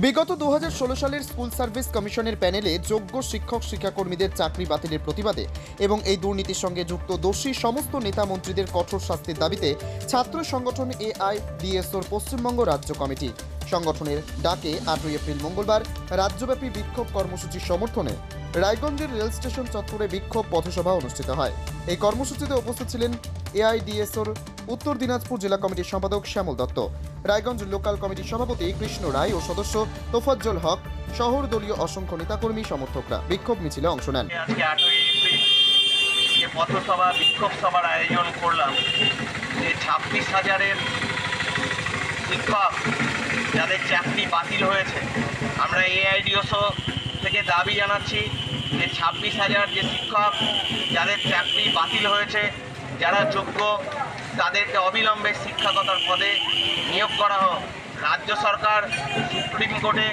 বিগত দু হাজার ষোলো সালের স্কুল সার্ভিস কমিশনের প্যানেলে যোগ্য শিক্ষক, শিক্ষাকর্মীদের চাকরি বাতিলের প্রতিবাদে এবং এই দুর্নীতির সঙ্গে যুক্ত দোষী সমস্ত নেতা মন্ত্রীদের কঠোর শাস্তির দাবিতে ছাত্র সংগঠন এআইডিএসওর পশ্চিমবঙ্গ রাজ্য কমিটি। সংগঠনের ডাকে আটই এপ্রিল মঙ্গলবার রাজ্যব্যাপী বিক্ষোভ কর্মসূচির সমর্থনে রায়গঞ্জের রেল স্টেশন চত্বরে বিক্ষোভ পথসভা অনুষ্ঠিত হয়। এই কর্মসূচিতে উপস্থিত ছিলেন এআইডিএসওর উত্তর দিনাজপুর জেলা কমিটির সম্পাদক শ্যামল দত্ত, রায়গঞ্জ লোকাল কমিটির সভাপতি কৃষ্ণ রায় ও সদস্য তোফাজ্জল হক শহর দলীয় অসংখ্য নেতাকর্মী, সমর্থকরা বিক্ষোভ মিছিলে অংশ নেন। পথসভা, বিক্ষোভ সভার আয়োজন করলাম, যে ছাব্বিশ হাজারের শিক্ষক যাদের চাকরি বাতিল হয়েছে, আমরা এআইডিওসও থেকে দাবি জানাচ্ছি যে ছাব্বিশ হাজার যে শিক্ষক যাদের চাকরি বাতিল হয়েছে, যারা যোগ্য তাদেরকে অবিলম্বে শিক্ষকতার পদে নিয়োগ করা হোক। রাজ্য সরকার, সুপ্রিম কোর্টে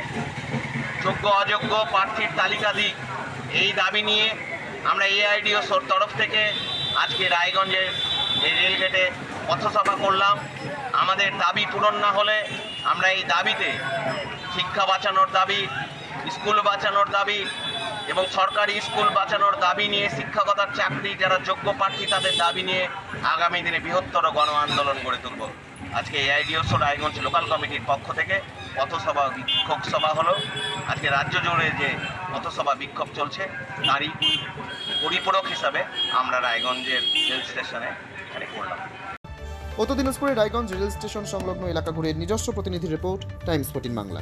যোগ্য অযোগ্য প্রার্থীর তালিকা দিক। এই দাবি নিয়ে আমরা এআইডিওসোর তরফ থেকে আজকে রায়গঞ্জে এই রেলগেটে পথসভা করলাম। আমাদের দাবি পূরণ না হলে আমরা এই দাবিতে শিক্ষা বাঁচানোর দাবি স্কুল বাঁচানোর দাবি এবং সরকারি স্কুল বাঁচানোর দাবি নিয়ে শিক্ষকতার চাকরি, যারা যোগ্য প্রার্থী, তাদের দাবি নিয়ে আগামী দিনে বৃহত্তর গণ আন্দোলন গড়ে তুলব। আজকে এআইডিওসো রায়গঞ্জ লোকাল কমিটির পক্ষ থেকে পথসভা বিক্ষোভ সভা হলো। আজকে রাজ্য জুড়ে যে পথসভা বিক্ষোভ চলছে, তারই পরিপূরক হিসাবে আমরা রায়গঞ্জের রেল স্টেশনে এখানে করলাম উত্তর দিনাজপুরের রায়গঞ্জ রেল স্টেশন সংলগ্ন এলাকা ঘুরে নিজস্ব প্রতিনিধি রিপোর্ট, টাইমস ফোর্টিন বাংলা।